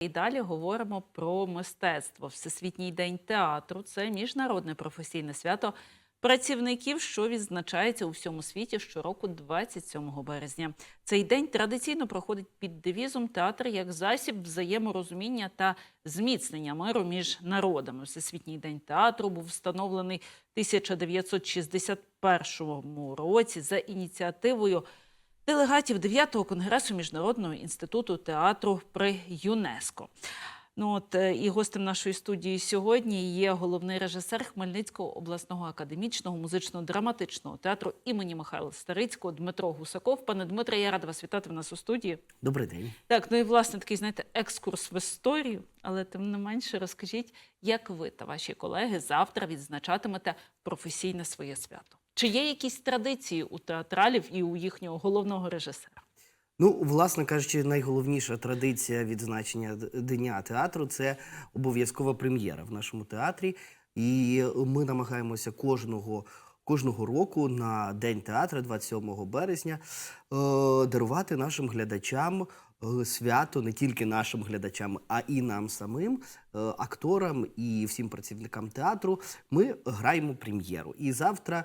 І далі говоримо про мистецтво. Всесвітній день театру це міжнародне професійне свято працівників, що відзначається у всьому світі щороку 27 березня. Цей день традиційно проходить під девізом театр як засіб взаєморозуміння та зміцнення миру між народами. Всесвітній день театру був встановлений в 1961 році за ініціативою делегатів 9-го конгресу Міжнародного інституту театру при ЮНЕСКО. Ну от е, і гостем нашої студії сьогодні є головний режисер Хмельницького обласного академічного музично-драматичного театру імені Михайла Старицького Дмитро Гусаков. Пане Дмитре, я рада вас вітати в нас у студії. Добрий день. Так, ну і власне такий, знаєте, екскурс в історію, але тим не менше розкажіть, як ви та ваші колеги завтра відзначатимете професійне своє свято? Чи є якісь традиції у театралів і у їхнього головного режисера? Ну, власне кажучи, найголовніша традиція відзначення Дня театру це обов'язкова прем'єра в нашому театрі. І ми намагаємося кожного. Кожного року на День театру, 27 березня, е, дарувати нашим глядачам е, свято не тільки нашим глядачам, а і нам самим, е, акторам і всім працівникам театру. Ми граємо прем'єру. І завтра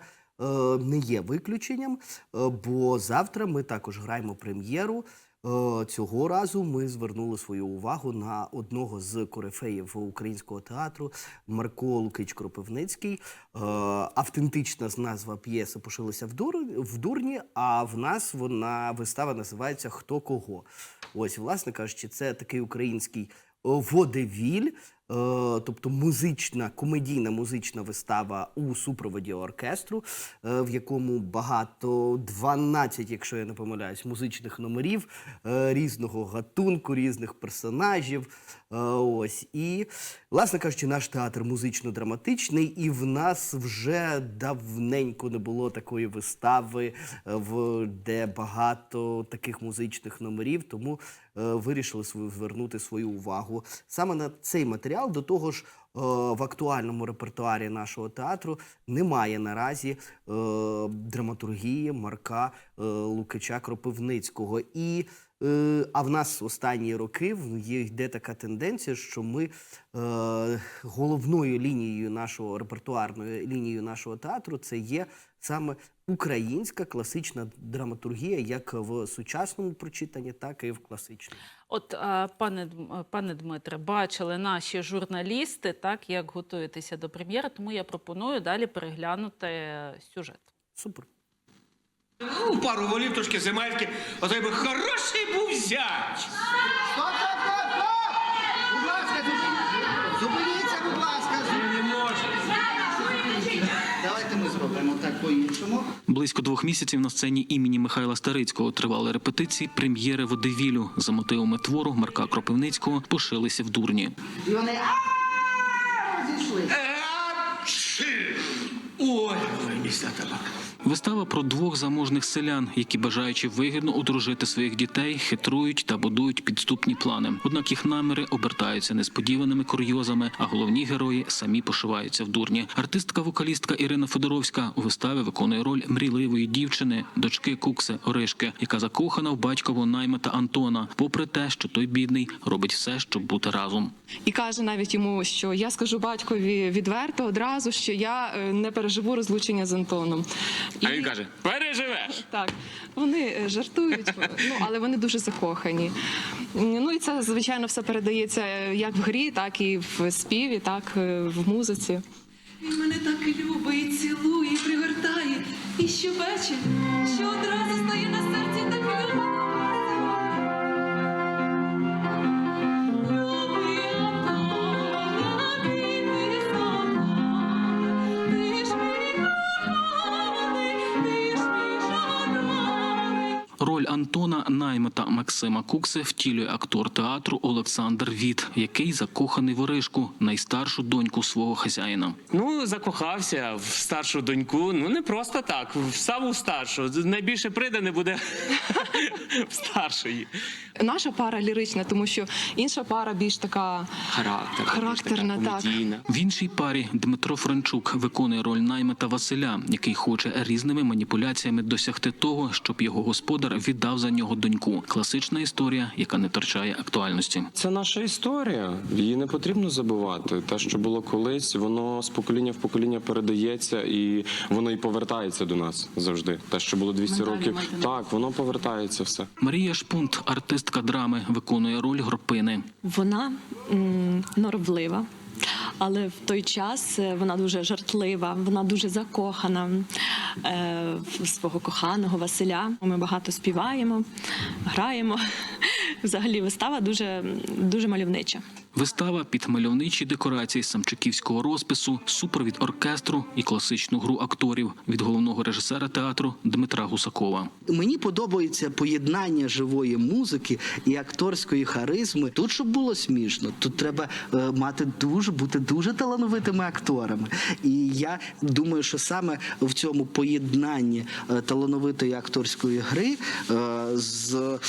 не є виключенням, е, бо завтра ми також граємо прем'єру. Е, Цього разу ми звернули свою увагу на одного з корифеїв українського театру Марко Лукич Кропивницький. Е, Автентична назва п'єси пошилася в, дур... в дурні, а в нас вона вистава називається Хто кого. Ось, власне кажучи, це такий український е, водевіль, е, тобто музична, комедійна музична вистава у супроводі оркестру, е, в якому багато 12, якщо я не помиляюсь, музичних номерів е, різного гатунку, різних персонажів. Е, Ось і, власне кажучи, наш театр музично-драматичний, і в нас вже давненько не було такої вистави, е, де багато таких музичних номерів. Тому е, вирішили звернути свою увагу саме на цей матеріал. До того ж, е, в актуальному репертуарі нашого театру немає наразі е, драматургії Марка е, Лукича Кропивницького. І А в нас останні роки йде така тенденція, що ми е, головною лінією нашого репертуарною лінією нашого театру це є саме українська класична драматургія, як в сучасному прочитанні, так і в класичному. От, пане, Дм- пане Дмитре, бачили наші журналісти, так як готуєтеся до прем'єри, тому я пропоную далі переглянути сюжет. Супер. Ну, пару волів, трошки земельки, а той би хороший був зять. Стоп, стоп, стоп, стоп! Будь ласка, зупиніться, зупиніться, будь ласка. зупиніться. Не може. Давайте ми зробимо так по-іншому. Близько двох місяців на сцені імені Михайла Старицького тривали репетиції прем'єри водевілю. За мотивами твору Марка Кропивницького пошилися в дурні. І вони а розійшлися. Е, чи. Ой, місця табак. Вистава про двох заможних селян, які, бажаючи вигідно одружити своїх дітей, хитрують та будують підступні плани. Однак їх наміри обертаються несподіваними курйозами, а головні герої самі пошиваються в дурні. Артистка-вокалістка Ірина Федоровська у виставі виконує роль мрійливої дівчини, дочки Кукси Оришки, яка закохана в батькового наймета Антона, попри те, що той бідний робить все, щоб бути разом. і каже навіть йому, що я скажу батькові відверто одразу, що я е, не переживу розлучення з Антоном. А він каже, переживеш. Так, вони е, жартують, ну але вони дуже закохані. Ну і це звичайно все передається е, як в грі, так і в співі, так е, в музиці. Він мене так любить, цілує, і пригортає. І щовечір, що одразу стає на Роль Антона наймета Максима Кукси втілює актор театру Олександр Віт, який закоханий в Оришку, найстаршу доньку свого хазяїна. Ну, закохався в старшу доньку. Ну не просто так, в саму старшу. Найбільше придане буде в старшої. Наша пара лірична, тому що інша пара більш така Характер, Характерна, так. В іншій парі Дмитро Франчук виконує роль наймета Василя, який хоче різними маніпуляціями досягти того, щоб його господар віддав за нього доньку. Класична історія, яка не втрачає актуальності. Це наша історія. Її не потрібно забувати. Те, що було колись, воно з покоління в покоління передається і воно і повертається до нас завжди. Те, що було 200 Медалі років, так воно повертається все. Марія Шпунт, артистка драми, виконує роль гропини. Вона м, норовлива, але в той час е, вона дуже жартлива, вона дуже закохана е, в свого коханого Василя. Ми багато співаємо, граємо. Взагалі, вистава дуже, дуже мальовнича. Вистава під мальовничі декорації самчиківського розпису, супровід оркестру і класичну гру акторів від головного режисера театру Дмитра Гусакова. Мені подобається поєднання живої музики і акторської харизми. Тут щоб було смішно, тут треба е, мати дуже бути дуже талановитими акторами. І я думаю, що саме в цьому поєднанні е, талановитої акторської гри е, з,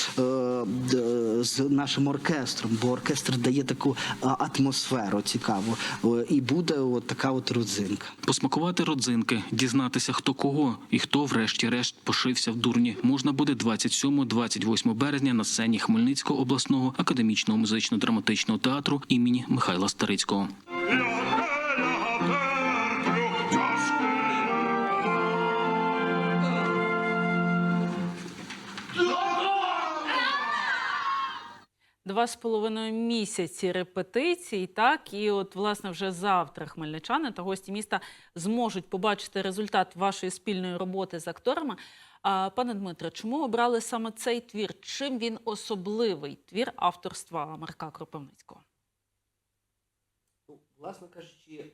з нашим оркестром, бо оркестр дає таку атмосферу цікаву, і буде от така от родзинка. Посмакувати родзинки, дізнатися хто кого і хто, врешті-решт, пошився в дурні, можна буде 27-28 березня на сцені Хмельницького обласного академічного музично-драматичного театру імені Михайла Старицького. Два з половиною місяці репетицій, так і от власне вже завтра хмельничани та гості міста зможуть побачити результат вашої спільної роботи з акторами. А пане Дмитре, чому обрали саме цей твір? Чим він особливий? Твір авторства Марка Кропивницького? Ну, Власне кажучи,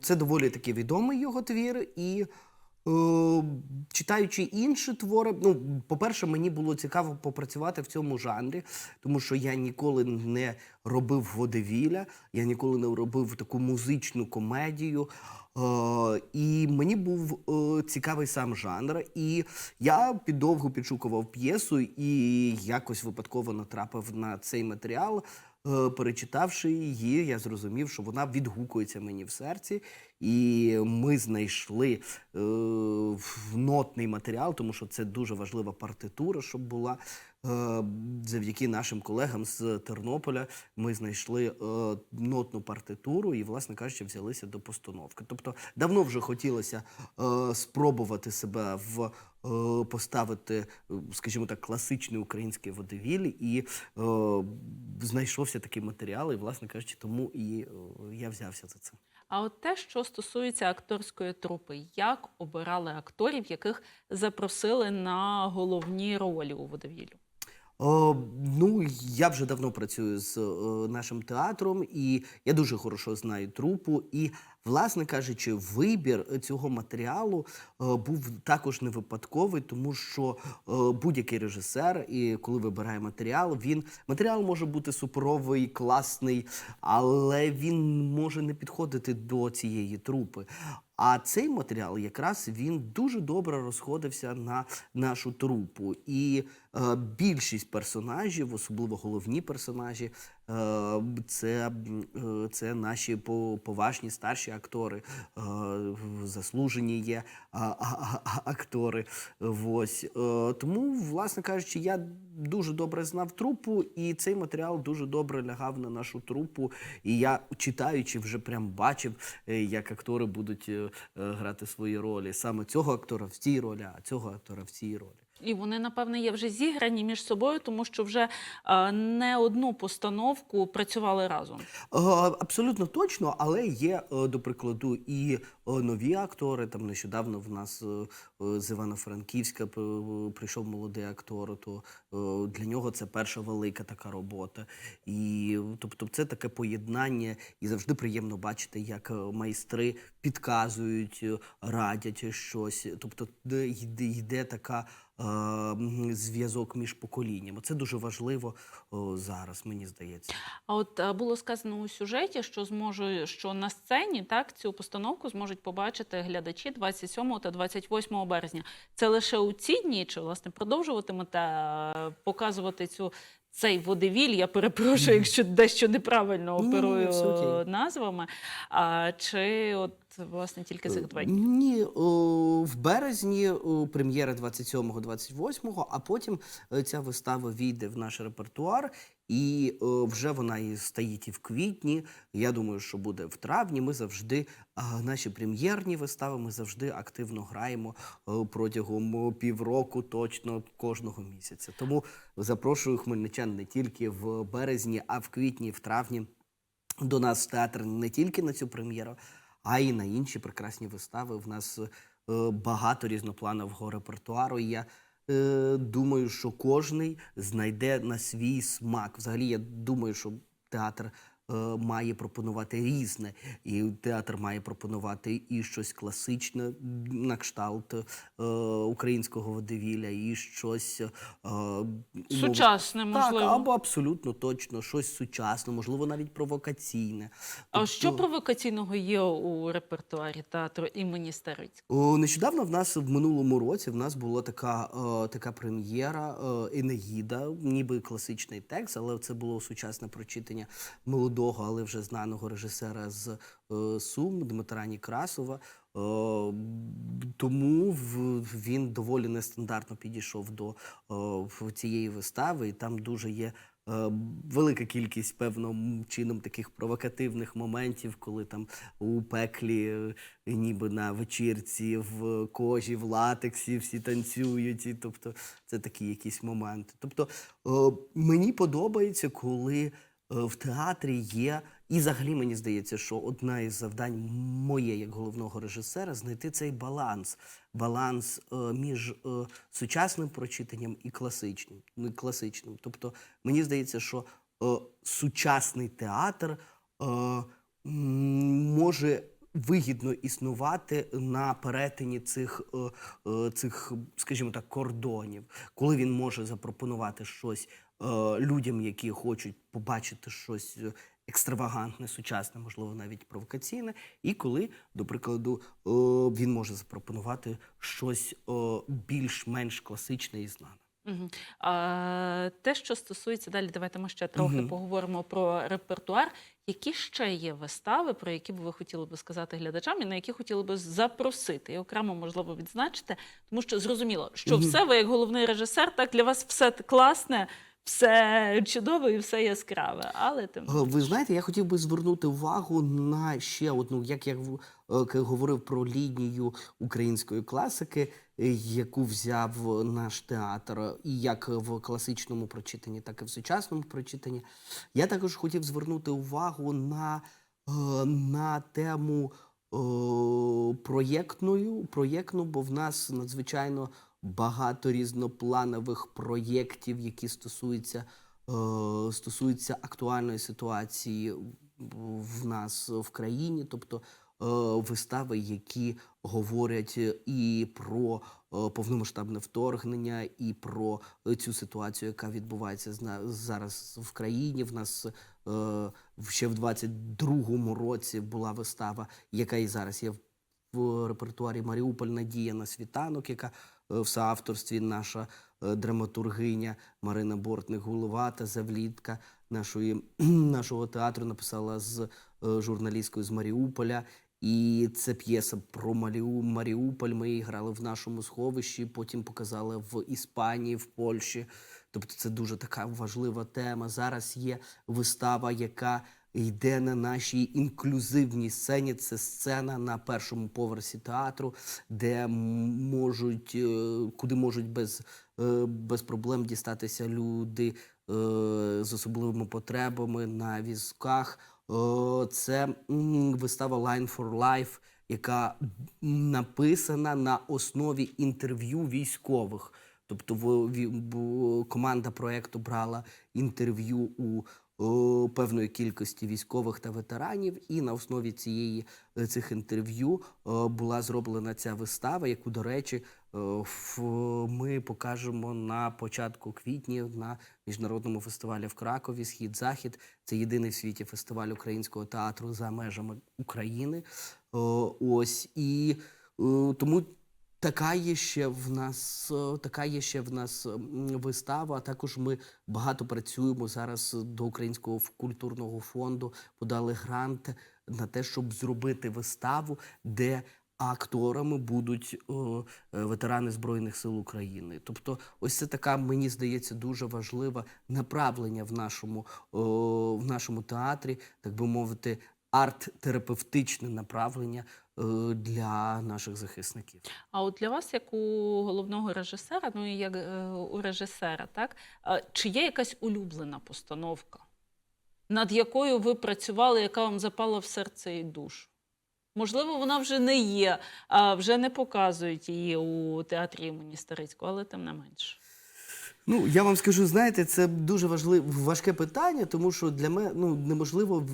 це доволі таки відомий його твір, і е, читаючи інші твори, ну, по-перше, мені було цікаво попрацювати в цьому жанрі, тому що я ніколи не робив водевіля, я ніколи не робив таку музичну комедію. Е, і мені був е, цікавий сам жанр. І я піддовго підшукував п'єсу і якось випадково натрапив на цей матеріал. Е, Перечитавши її, я зрозумів, що вона відгукується мені в серці, і ми знайшли е, нотний матеріал, тому що це дуже важлива партитура, щоб була. Е, завдяки нашим колегам з Тернополя ми знайшли е, нотну партитуру і, власне кажучи, взялися до постановки. Тобто давно вже хотілося е, спробувати себе в поставити, скажімо так, класичний український водевіль, і знайшовся такий матеріал, і, власне кажучи, тому і я взявся за це. А от те, що стосується акторської трупи, як обирали акторів, яких запросили на головні ролі у водовіллю? О, ну, я вже давно працюю з е, нашим театром, і я дуже хорошо знаю трупу. І, власне кажучи, вибір цього матеріалу е, був також не випадковий, тому що е, будь-який режисер, і коли вибирає матеріал, він матеріал може бути суперовий, класний, але він може не підходити до цієї трупи. А цей матеріал якраз він дуже добре розходився на нашу трупу. І е, більшість персонажів, особливо головні персонажі, це, е, це наші поважні старші актори, е, заслужені є актори. Ось. Е, тому, власне кажучи, я дуже добре знав трупу, і цей матеріал дуже добре лягав на нашу трупу. І я, читаючи, вже прям бачив, е, як актори будуть е, е, грати свої ролі. Саме цього актора в цій ролі, а цього актора в цій ролі. І вони, напевне, є вже зіграні між собою, тому що вже е, не одну постановку працювали разом. Е, Абсолютно точно, але є, е, до прикладу, і нові актори. Там нещодавно в нас з Івано-Франківська прийшов молодий актор. То е, для нього це перша велика така робота. І тобто, це таке поєднання, і завжди приємно бачити, як е, майстри підказують, е, радять щось. Тобто, йде, йде така. е, Зв'язок між поколіннями. Це дуже важливо зараз, мені здається. А от е, було сказано у сюжеті, що зможу, що на сцені так цю постановку зможуть побачити глядачі 27 та 28 березня. Це лише у ці дні, чи власне продовжуватимете показувати цю. Цей водевіль, я перепрошую, якщо дещо неправильно оперую назвами. А, чи от власне тільки цих два дні. Ні, в березні о, прем'єра 27-28, а потім е, ця вистава війде в наш репертуар, і о, вже вона і стоїть і в квітні. Я думаю, що буде в травні. Ми завжди а, наші прем'єрні вистави ми завжди активно граємо е, протягом о, півроку, точно кожного місяця. Тому запрошую хмельничан не тільки в березні, а в квітні, в травні до нас в театр не тільки на цю прем'єру, а й на інші прекрасні вистави. В нас е, багато різнопланового репертуару. І я е, думаю, що кожний знайде на свій смак. Взагалі, я думаю, що театр. Е, Має пропонувати різне, і театр має пропонувати і щось класичне на кшталт е, українського водевілля, і щось е, умов- Сучасне, можливо. Так, або абсолютно точно щось сучасне, можливо, навіть провокаційне. А що Тобто- провокаційного є у репертуарі театру імені Старицького? Нещодавно в нас в минулому році в нас була така, е, така прем'єра е, Енеїда, ніби класичний текст, але це було сучасне прочитання молодого, але вже знаного режисера з е, Сум Дмитра Некрасова. Е, тому він доволі нестандартно підійшов до е, цієї вистави, і там дуже є. Велика кількість певним чином таких провокативних моментів, коли там у пеклі, ніби на вечірці, в кожі, в латексі всі танцюють. І, тобто це такі якісь моменти. Тобто мені подобається, коли в театрі є, і взагалі мені здається, що одна із завдань моє як головного режисера знайти цей баланс. Баланс е, між е, сучасним прочитанням і класичним. Ну, класичним. Тобто, мені здається, що е, сучасний театр е, може вигідно існувати на перетині цих, е, е, цих, скажімо так, кордонів, коли він може запропонувати щось е, людям, які хочуть побачити щось. е, Екстравагантне, сучасне, можливо, навіть провокаційне, і коли, до прикладу, е, він може запропонувати щось е, більш-менш класичне і знане. А, те, що стосується далі, давайте ми ще трохи поговоримо про репертуар. Які ще є вистави, про які б ви хотіли би сказати глядачам, і на які хотіли би запросити і окремо можливо відзначити, тому що зрозуміло, що все ви як головний режисер, так для вас все класне, все чудове і все яскраве. Але тим Е, Ви знаєте, я хотів би звернути увагу на ще одну, як я е, говорив про лінію української класики, е, яку взяв наш театр, і як в класичному прочитанні, так і в сучасному прочитанні. Я також хотів звернути увагу на, на тему проєктною, проєктну, бо в нас надзвичайно багато різнопланових проєктів, які стосуються, е, стосуються актуальної ситуації в нас в країні, тобто е, вистави, які говорять і про е, повномасштабне вторгнення, і про цю ситуацію, яка відбувається зараз в країні. В нас ще в 22-му році була вистава, яка і зараз є в репертуарі Маріуполь Надія на світанок, яка в соавторстві наша е, драматургиня Марина Бортник Гуловата, завлітка нашої, нашого театру, написала з е, журналісткою з Маріуполя. І це п'єса про Маріуполь. Ми її грали в нашому сховищі, потім показали в Іспанії, в Польщі. Тобто це дуже така важлива тема. Зараз є вистава, яка йде на нашій інклюзивній сцені. Це сцена на першому поверсі театру, де можуть, е, куди можуть без, е, без проблем дістатися люди е, з особливими потребами на візках. Це вистава Line for Life, яка написана на основі інтерв'ю військових. Тобто команда проекту брала інтерв'ю у певної кількості військових та ветеранів, і на основі цієї е, цих інтерв'ю е, була зроблена ця вистава, яку, до речі, е, ми покажемо на початку квітня на міжнародному фестивалі в Кракові Схід Захід. Це єдиний в світі фестиваль українського театру за межами України. Ось і тому Така є ще в нас, е, така є ще в нас вистава. А також ми багато працюємо зараз до Українського культурного фонду. Подали грант на те, щоб зробити виставу, де акторами будуть е, е, ветерани Збройних сил України. Тобто, ось це така, мені здається, дуже важлива направлення в нашому, в нашому театрі, так би мовити, арт-терапевтичне направлення для наших захисників. А от для вас, як у головного режисера, ну і як е, у режисера, так е, чи є якась улюблена постановка, над якою ви працювали, яка вам запала в серце і душу? Можливо, вона вже не є, а вже не показують її у театрі імені Старицького, але тим не менше. Ну, я вам скажу, знаєте, це дуже важливе важке питання, тому що для мене ну неможливо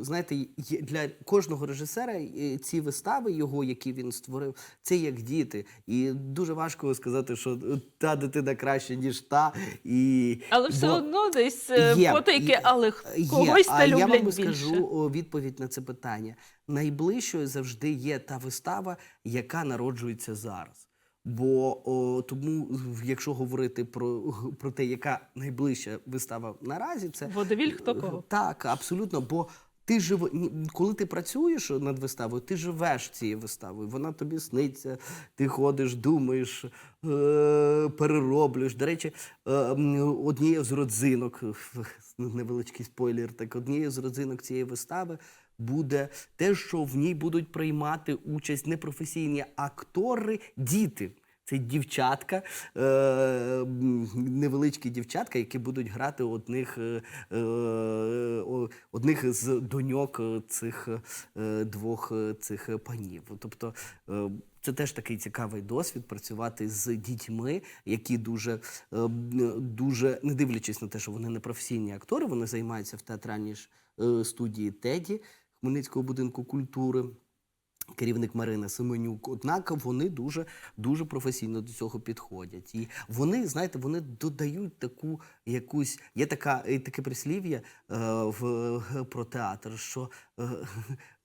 знаєте, для кожного режисера е, ці вистави, його, які він створив, це як діти. І дуже важко сказати, що та дитина краще, ніж та. І Але все бо- одно десь е, Є, потайки, є, але Є, когось а та я вам більше. скажу відповідь на це питання. Найближчою завжди є та вистава, яка народжується зараз. Бо о, тому, якщо говорити про, про те, яка найближча вистава наразі, це Водевіль хто кого. так, абсолютно. Бо ти жив... коли ти працюєш над виставою, ти живеш цією виставою. Вона тобі сниться, ти ходиш, думаєш, е- перероблюєш. До речі, е- однією з родзинок, невеличкий спойлер, так однією з родзинок цієї вистави. Буде те, що в ній будуть приймати участь непрофесійні актори, діти. Це дівчатка, е, невеличкі дівчатка, які будуть грати одних, е, е, одних з доньок цих двох цих панів. Тобто це теж такий цікавий досвід працювати з дітьми, які дуже, дуже не дивлячись на те, що вони не професійні актори, вони займаються в театральній студії Теді Хмельницького будинку культури керівник Марина Семенюк. Однак вони дуже дуже професійно до цього підходять. І вони, знаєте, вони додають таку якусь. Є така е, таке прислів'я е, в про театр, що е,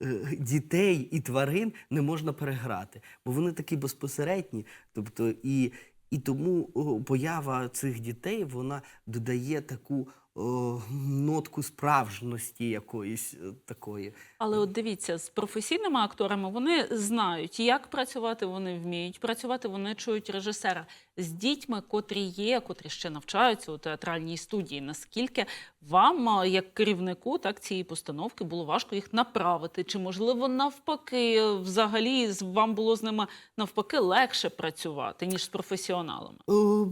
е, дітей і тварин не можна переграти, бо вони такі безпосередні. Тобто, і, і тому поява цих дітей вона додає таку. О, Нотку справжності якоїсь е, такої. Але от дивіться, з професійними акторами вони знають, як працювати, вони вміють працювати, вони чують режисера. З дітьми, котрі є, котрі ще навчаються у театральній студії. Наскільки вам, як керівнику, так цієї постановки було важко їх направити? Чи можливо навпаки, взагалі вам було з ними навпаки легше працювати ніж з професіоналами? Е,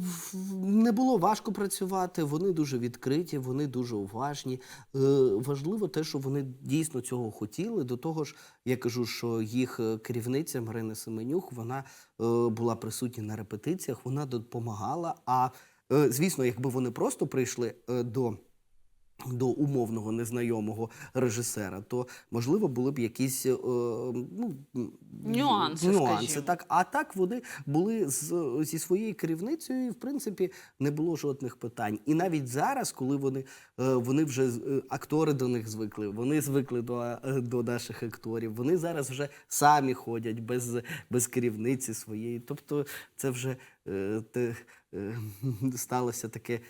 Не було важко працювати, вони дуже відкриті, вони дуже уважні. Е, Важливо те, що вони дійсно цього хотіли. До того ж, я кажу, що їх е, керівниця Марина Семенюк, вона е, була присутня на репетиціях, вона допомагала. А звісно, якби вони просто прийшли до. До умовного незнайомого режисера, то можливо були б якісь е, ну, Нюанси, нюанси скажімо. так. А так вони були з, зі своєю керівницею, і в принципі не було жодних питань. І навіть зараз, коли вони, е, вони вже е, актори до них звикли, вони звикли до, е, до наших акторів. Вони зараз вже самі ходять без, без керівниці своєї. Тобто, це вже е, те, е, сталося таке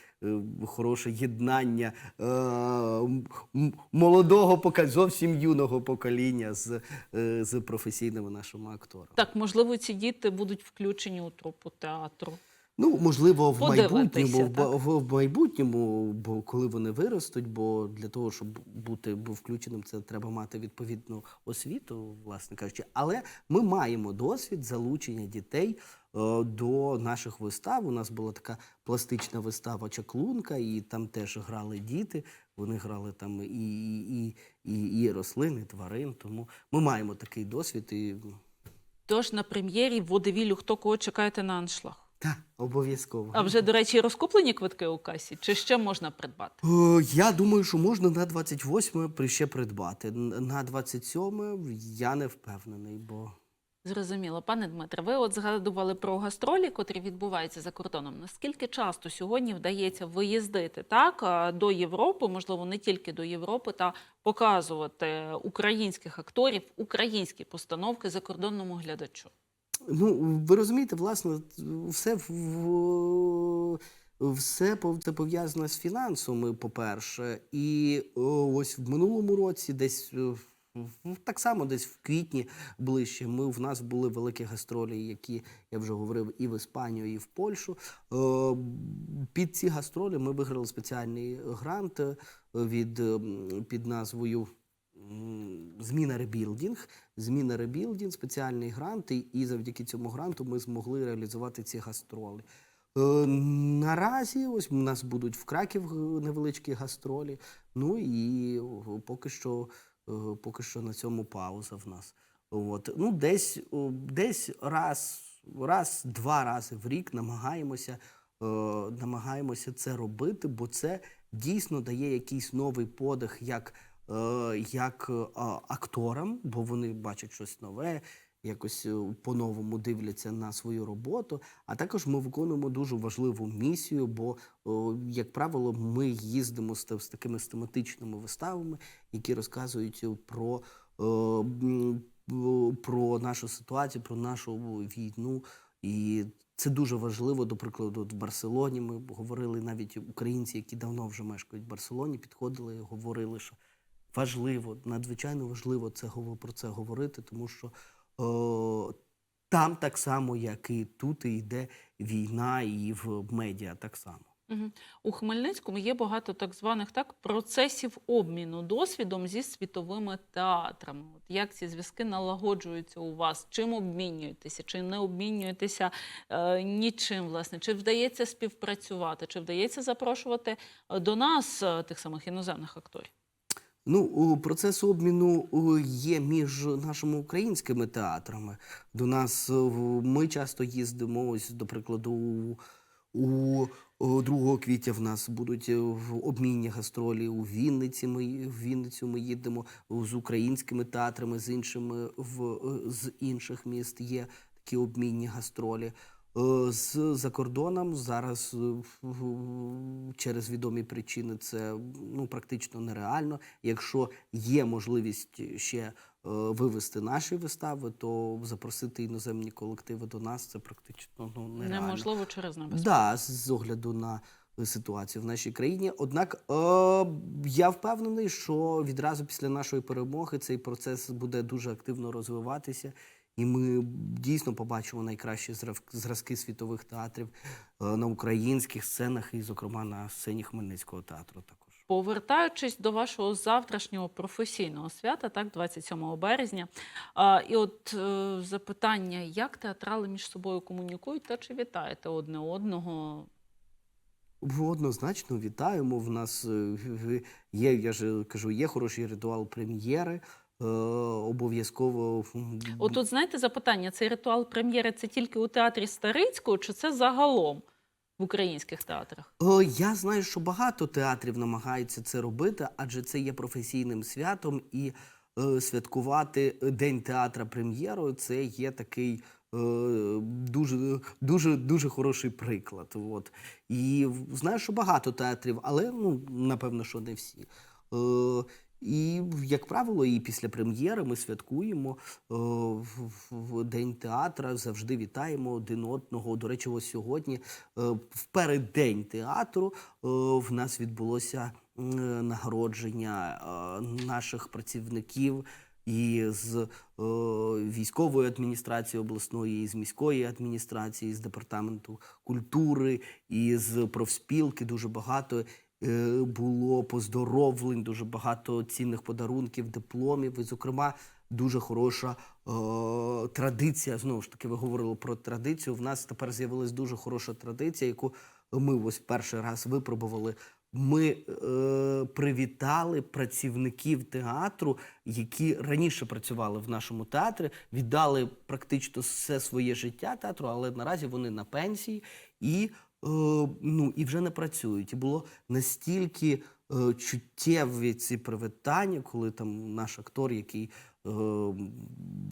хороше єднання е, молодого пока зовсім юного покоління з, е, з професійними нашими акторами. Так, можливо, ці діти будуть включені у трупу театру. Ну, можливо, в майбутньому, в, в майбутньому, бо коли вони виростуть, бо для того, щоб бути бу- включеним, це треба мати відповідну освіту, власне кажучи. Але ми маємо досвід залучення дітей е, до наших вистав. У нас була така пластична вистава Чаклунка, і там теж грали діти. Вони грали там і, і, і, і рослин, і тварин. Тому ми маємо такий досвід і Тож на прем'єрі в водевілю хто кого чекаєте на аншлаг? та, обов'язково. А вже, до речі, розкуплені квитки у касі? Чи ще можна придбати? Е, Я думаю, що можна на 28 при- ще придбати. На 27 я не впевнений, бо Зрозуміло, пане Дмитре, ви от згадували про гастролі, котрі відбуваються за кордоном. Наскільки часто сьогодні вдається виїздити так до Європи, можливо, не тільки до Європи, та показувати українських акторів, українські постановки закордонному глядачу? Ну, ви розумієте, власне, все в. Все це пов'язано з фінансами, по-перше. І ось в минулому році, десь е, так само, десь в квітні ближче, ми в нас були великі гастролі, які я вже говорив, і в Іспанію, і в Польщу. Е, Під ці гастролі ми виграли спеціальний грант е, від під назвою Зміна ребілдінг. Зміна ребілдінг, спеціальний грант, і, завдяки цьому гранту ми змогли реалізувати ці гастролі. Е, Наразі ось у нас будуть в Краків невеличкі гастролі. Ну і поки що, поки що на цьому пауза в нас. От. Ну, десь, десь раз, раз, два рази в рік намагаємося, е, намагаємося це робити, бо це дійсно дає якийсь новий подих як, е, як е, акторам, бо вони бачать щось нове, якось е, по-новому дивляться на свою роботу. А також ми виконуємо дуже важливу місію, бо, як правило, ми їздимо з, такими тематичними виставами, які розказують про, е, м, о, про нашу ситуацію, про нашу війну. І це дуже важливо. До прикладу, в Барселоні ми говорили навіть українці, які давно вже мешкають в Барселоні, підходили і говорили, що важливо, надзвичайно важливо це про це говорити, тому що о, там так само, як і тут, йде війна, і в медіа так само. У Хмельницькому є багато так званих так процесів обміну досвідом зі світовими театрами. От як ці зв'язки налагоджуються у вас? Чим обмінюєтеся? Чи не обмінюєтеся е, нічим? Власне, чи вдається співпрацювати? Чи вдається запрошувати е, до нас е, тих самих іноземних акторів? Ну, процес обміну є між нашими українськими театрами. До нас в- ми часто їздимо, ось, до прикладу, у, у 2 квітня в нас будуть е, в обмінні гастролі у Вінниці. Ми в Вінницю ми їдемо з українськими театрами, з іншими в е, з інших міст є такі обмінні гастролі. Е, З за кордоном зараз е, через відомі причини це ну практично нереально. Якщо є можливість ще е, вивести наші вистави, то запросити іноземні колективи до нас це практично ну нереально. Неможливо через небезпеку. Да, з огляду на ситуацію в нашій країні. Однак е, я впевнений, що відразу після нашої перемоги цей процес буде дуже активно розвиватися, і ми дійсно побачимо найкращі зразки світових театрів е, на українських сценах, і, зокрема, на сцені Хмельницького театру також. Повертаючись до вашого завтрашнього професійного свята, так, 27 березня. І от е, запитання, як театрали між собою комунікують та чи вітаєте одне одного? Однозначно вітаємо. В нас е, є, я ж кажу, є хороший ритуал прем'єри. Е, обов'язково м, От тут, знаєте, запитання: цей ритуал прем'єри це тільки у театрі Старицького, чи це загалом в українських театрах? Я знаю, що багато театрів намагаються це робити, адже це є професійним святом, і е, святкувати День театра прем'єрою це є такий е, дуже, дуже, дуже хороший приклад. От. І знаю, що багато театрів, але ну, напевно, що не всі. Е, і, як правило, і після прем'єри ми святкуємо е, в, День театра, завжди вітаємо один одного. До речі, ось сьогодні, е, в переддень театру, е, в нас відбулося нагородження наших працівників і з е, військової адміністрації обласної, і з міської адміністрації, і з департаменту культури, і з профспілки. Дуже багато було поздоровлень, дуже багато цінних подарунків, дипломів. І, зокрема, дуже хороша е, традиція. Знову ж таки, ви говорили про традицію. В нас тепер з'явилась дуже хороша традиція, яку ми ось перший раз випробували. Ми е, привітали працівників театру, які раніше працювали в нашому театрі, віддали практично все своє життя театру, але наразі вони на пенсії і, е, ну, і вже не працюють. І було настільки е, чуттєві ці привітання, коли там наш актор, який, е,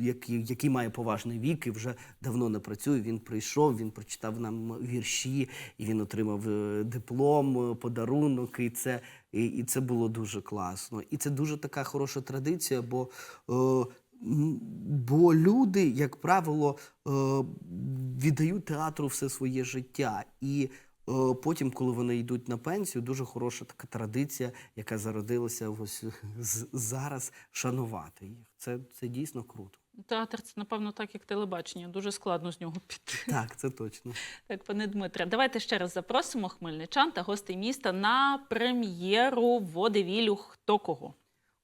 який, який має поважний вік і вже давно не працює, він прийшов, він прочитав нам вірші, і він отримав е, диплом, е, подарунок, і це, і, і це було дуже класно. І це дуже така хороша традиція, бо е, Бо люди, як правило, е, віддають театру все своє життя. І е, потім, коли вони йдуть на пенсію, дуже хороша така традиція, яка зародилася ось зараз, шанувати їх. Це, це дійсно круто. Театр це, напевно, так, як телебачення. Дуже складно з нього піти. Так, це точно. Так, пане Дмитре, давайте ще раз запросимо хмельничан та гостей міста на прем'єру водевілю Хто кого.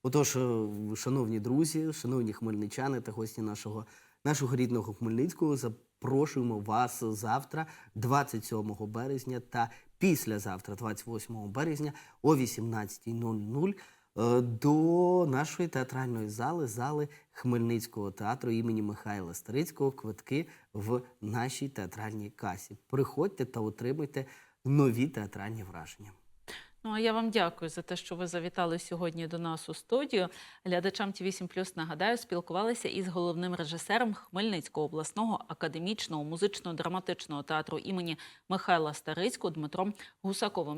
Отож, е, шановні друзі, шановні хмельничани та гості нашого, нашого рідного Хмельницького, запрошуємо вас завтра, 27 березня, та післязавтра, 28 березня, о 18.00 е, до нашої театральної зали, зали Хмельницького театру імені Михайла Старицького. Квитки в нашій театральній касі. Приходьте та отримуйте нові театральні враження. Ну а я вам дякую за те, що ви завітали сьогодні до нас у студію. Глядачам ті 8 нагадаю, спілкувалися із головним режисером Хмельницького обласного академічного музично-драматичного театру імені Михайла Старицького Дмитром Гусаковим.